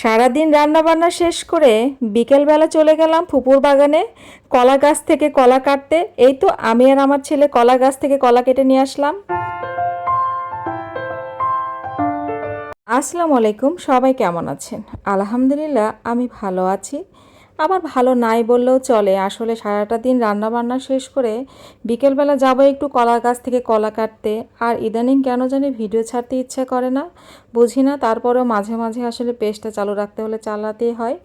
সারাদিন রান্নাবান্না শেষ করে বিকেলবেলা চলে গেলাম ফুপুর বাগানে, কলা গাছ থেকে কলা কাটতে। এই তো আমি আর আমার ছেলে কলা গাছ থেকে কলা কেটে নিয়ে আসলাম। আসসালামু আলাইকুম, সবাই কেমন আছেন? আলহামদুলিল্লাহ, আমি ভালো আছি। আবার ভালো নাই বললেও চলে। আসলে সারাটা দিন রান্না বান্না শেষ করে বিকেলবেলা যাব একটু কলা গাছ থেকে কলা কাটতে। আর ইদানিং কেন জানি ভিডিও ছাড়তে ইচ্ছা করে না। বুঝি না, তারপরেও মাঝে মাঝে আসলে পেস্টটা চালু রাখতে হলে চালাতেই হয়।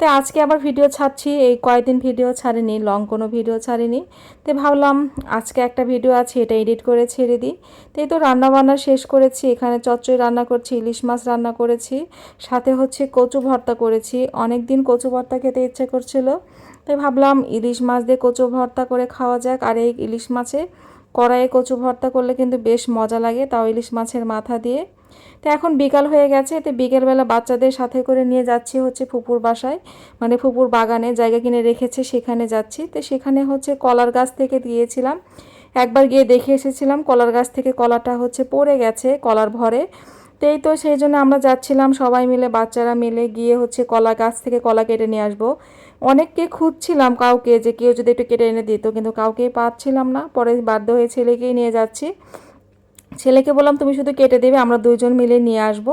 তো আজকে আবার ভিডিও ছাড়ছি, এই কয়েকদিন ভিডিও ছাড়িনি লং কোনো ভিডিও ছাড়িনি। তো ভাবলাম আজকে একটা ভিডিও আছে, এটা এডিট করে ছেড়ে দিই। তো এই তো রান্নাবান্না শেষ করেছি, এখানে চচ্চড়ি রান্না করছি, ইলিশ মাছ রান্না করেছি, সাথে হচ্ছে কচু ভর্তা করেছি। অনেক দিন কচু ভর্তা খেতে ইচ্ছে করছিল। তাই ভাবলাম ইলিশ মাছ দিয়ে কচু ভর্তা করে খাওয়া যাক, আর এই ইলিশ মাছে কড়াইয়ে কচু ভর্তা করলে কিন্তু বেশ মজা লাগে, তাও ইলিশ মাছের মাথা দিয়ে। তো এখন বিকাল হয়ে গেছে তো বিকেলবেলা বাচ্চাদের সাথে করে নিয়ে যাচ্ছি হচ্ছে ফুপুর বাসায়। মানে ফুপুর বাগানে জায়গা কিনে রেখেছে, সেখানে যাচ্ছি। তো সেখানে হচ্ছে কলার গাছ থেকে দিয়েছিলাম। একবার গিয়ে দেখে এসেছিলাম, কলার গাছ থেকে কলাটা হচ্ছে পড়ে গেছে কলার ভরে। তো এই তো সেই জন্য আমরা যাচ্ছিলাম সবাই মিলে, বাচ্চারা মিলে গিয়ে হচ্ছে কলা গাছ থেকে কলা কেটে নিয়ে আসব। অনেককে খুঁজছিলাম কাউকে যে কেউ যদি একটু কেটে এনে দিত, কিন্তু কাউকেই পাচ্ছিলাম না। পরে বাধ্য হয়ে ছেলেকেই নিয়ে যাচ্ছি। ছেলেকে বললাম, তুমি শুধু কেটে দেবে, আমরা দুজন মিলে নিয়ে আসব।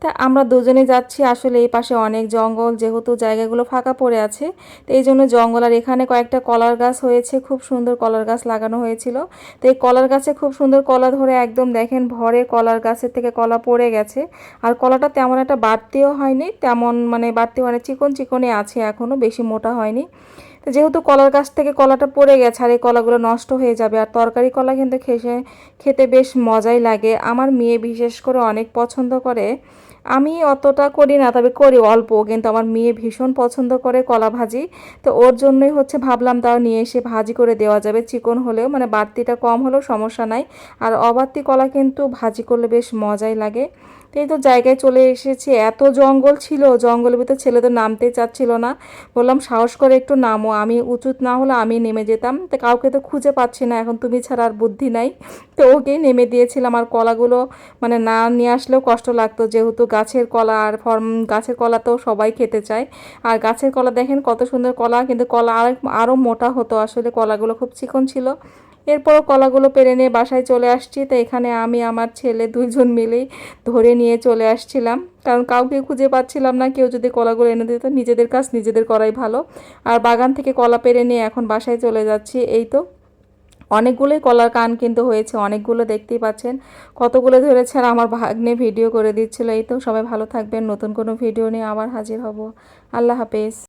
তা আমরা দুজনে যাচ্ছি, আসলে এই পাশে অনেক জঙ্গল, যেহেতু জায়গাগুলো ফাঁকা পড়ে আছে, তো এই জন্য জঙ্গল, আর এখানে কয়েকটা কলার গাছ হয়েছে, খুব সুন্দর কলার গাছ লাগানো হয়েছিল। তো এই কলার গাছে খুব সুন্দর কলা ধরে একদম দেখেন, ভরে কলার গাছের থেকে কলা পড়ে গেছে। আর কলাটা তেমন একটা বাড়তিও হয়নি, তেমন মানে বাড়তি মানে চিকন চিকনে আছে এখনও বেশি মোটা হয়নি। যেহেতু কলার গাছ থেকে কলাটা পড়ে গেছে আর এই কলাগুলো নষ্ট হয়ে যাবে, আর তরকারি কলা কিন্তু খেসে খেতে বেশ মজাই লাগে। আমার মেয়ে বিশেষ করে অনেক পছন্দ করে। আমি অতটা করি না, তবে করি অল্প, কিন্তু আমার মেয়ে ভীষণ পছন্দ করে কলা ভাজি। তো ওর জন্যই হচ্ছে ভাবলাম তাও নিয়ে এসে ভাজি করে দেওয়া যাবে। চিকন হলেও মানে বাড়তিটা কম হলেও সমস্যা নাই। আর অবাড়তি কলা কিন্তু ভাজি করলে বেশ মজাই লাগে। তো এই তো জায়গায় চলে এসেছি। এত জঙ্গল ছিল, জঙ্গলের ভিতর ছেলে তো নামতে চাচ্ছিল না। বললাম, সাহস করে একটু নামো, আমি উঁচুত না হলে আমি নেমে যেতাম। তো কাউকে তো খুঁজে পাচ্ছি না, এখন তুমি ছাড়া আর বুদ্ধি নাই। তো ওকেই নেমে দিয়েছিলাম, আর কলাগুলো মানে না নিয়ে আসলেও কষ্ট লাগতো। যেহেতু গাছের কলা আর ফর্ম, গাছের কলা তো সবাই খেতে চায়। আর গাছের কলা দেখেন কত সুন্দর কলা, কিন্তু কলা আর আরও মোটা হতো। আসলে কলাগুলো খুব চিকন ছিল। এরপরও কলাগুলো পেরে নিয়ে বাসায় চলে আসছি, তো এখানে আমি, আমার ছেলে দুইজন মিলেই ধরে নিয়ে চলে আসছিলাম। কারণ কাউকে খুঁজে পাচ্ছিলাম না, কেউ যদি কলাগুলো এনে দিত, নিজেদের কাজ নিজেদের করাই ভালো। আর বাগান থেকে কলা পেরে নিয়ে এখন বাসায় চলে যাচ্ছি, এই তো। অনেকগুলোই কলার কান কিন্তু হয়েছে, অনেকগুলো দেখতেই পাচ্ছেন। কতগুলো ধরেছে আর আমার ভাগ্নে ভিডিও করে দিচ্ছিল, এই তো। সবাই ভালো থাকবেন, নতুন কোনো ভিডিও নিয়ে আবার হাজির হব। আল্লাহ হাফেজ।